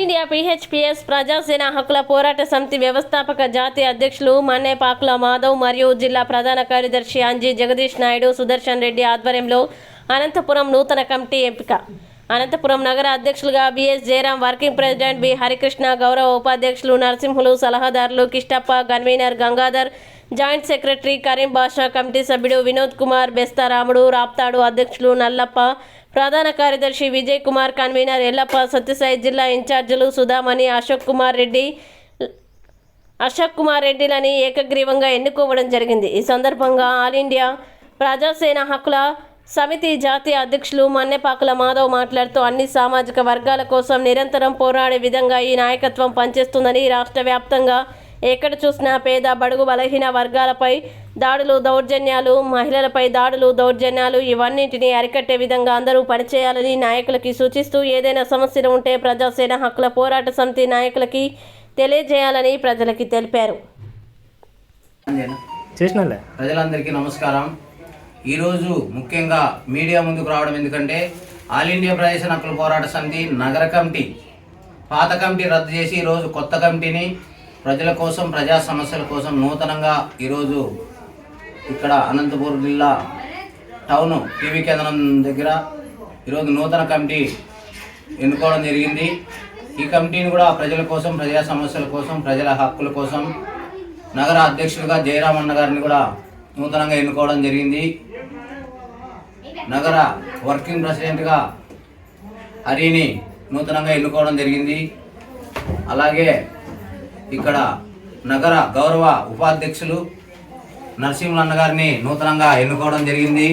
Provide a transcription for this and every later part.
India పిహెచ్పిఎస్ Prajasena హక్కుల పోరాట సమితి వ్యవస్థాపక జాతీయ అధ్యక్షులు మన్నేపాకుల మాధవ్ మరియు జిల్లా ప్రధాన కార్యదర్శి అంజీ జగదీష్ నాయుడు సుదర్శన్ రెడ్డి ఆధ్వర్యంలో అనంతపురం నూతన కమిటీ ఎంపిక. అనంతపురం నగర అధ్యక్షులుగా B S Jayaram working president B. Harikrishna గౌరవ ఉపాధ్యక్షులు నరసింహులు సలహాదారులు Kishtappa convener Gangadhar joint secretary Karim Basha committee సభ్యుడు వినోద్ కుమార్ బెస్తారాముడు రాప్తాడు అధ్యక్షులు నల్లప్ప ప్రధాన కార్యదర్శి విజయ్ కుమార్ కన్వీనర్ ఎల్లప్ప సత్యసాయి జిల్లా ఇన్ఛార్జీలు సుధామణి అశోక్ కుమార్ రెడ్డి అశోక్ కుమార్ రెడ్డిలని ఏకగ్రీవంగా ఎన్నుకోవడం జరిగింది. ఈ సందర్భంగా ఆల్ ఇండియా ప్రజాసేన హక్కుల సమితి జాతీయ అధ్యక్షులు మన్నెపాకుల మాధవ్ మాట్లాడుతూ అన్ని సామాజిక వర్గాల కోసం నిరంతరం పోరాడే విధంగా ఈ నాయకత్వం పనిచేస్తుందని రాష్ట్ర వ్యాప్తంగా ఎక్కడ చూసినా పేద బడుగు బలహీన వర్గాలపై దాడులు దౌర్జన్యాలు మహిళలపై దాడులు దౌర్జన్యాలు ఇవన్నింటినీ అరికట్టే విధంగా అందరూ పనిచేయాలని నాయకులకి సూచిస్తూ ఏదైనా సమస్యలు ఉంటే ప్రజాసేన హక్కుల పోరాట సమితి నాయకులకి తెలియజేయాలని ప్రజలకి తెలిపారు. ప్రజలందరికీ నమస్కారం. ఈరోజు ముఖ్యంగా మీడియా ముందుకు రావడం ఎందుకంటే ఆల్ ఇండియా ప్రదేశ హక్కుల పోరాట సమితి నగర కమిటీ పాత కమిటీ రద్దు చేసి ఈరోజు కొత్త కమిటీని ప్రజల కోసం ప్రజా సమస్యల కోసం నూతనంగా ఈరోజు ఇక్కడ అనంతపూర్ జిల్లా టౌన్ టీవీ కేంద్రం దగ్గర ఈరోజు నూతన కమిటీ ఎన్నుకోవడం జరిగింది. ఈ కమిటీని కూడా ప్రజల కోసం ప్రజా సమస్యల కోసం ప్రజల హక్కుల కోసం నగర అధ్యక్షులుగా జయరామన్న గారిని కూడా నూతనంగా ఎన్నుకోవడం జరిగింది. నగర వర్కింగ్ ప్రెసిడెంట్గా హరిని నూతనంగా ఎన్నుకోవడం జరిగింది. అలాగే ఇక్కడ నగర గౌరవ ఉపాధ్యక్షులు నరసింహన్న గారిని నూతనంగా ఎన్నుకోవడం జరిగింది.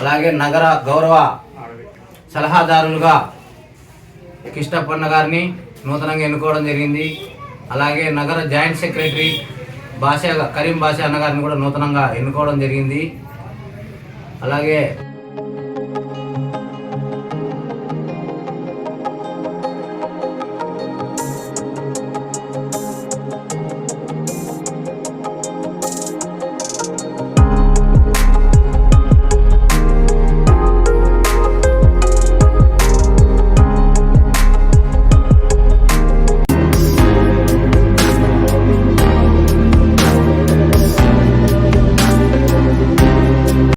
అలాగే నగర గౌరవ సలహాదారులుగా కిష్టప్పన్న గారిని నూతనంగా ఎన్నుకోవడం జరిగింది. అలాగే నగర జాయింట్ సెక్రటరీ భాష కరీం భాష అన్న గారిని కూడా నూతనంగా ఎన్నుకోవడం జరిగింది. అలాగే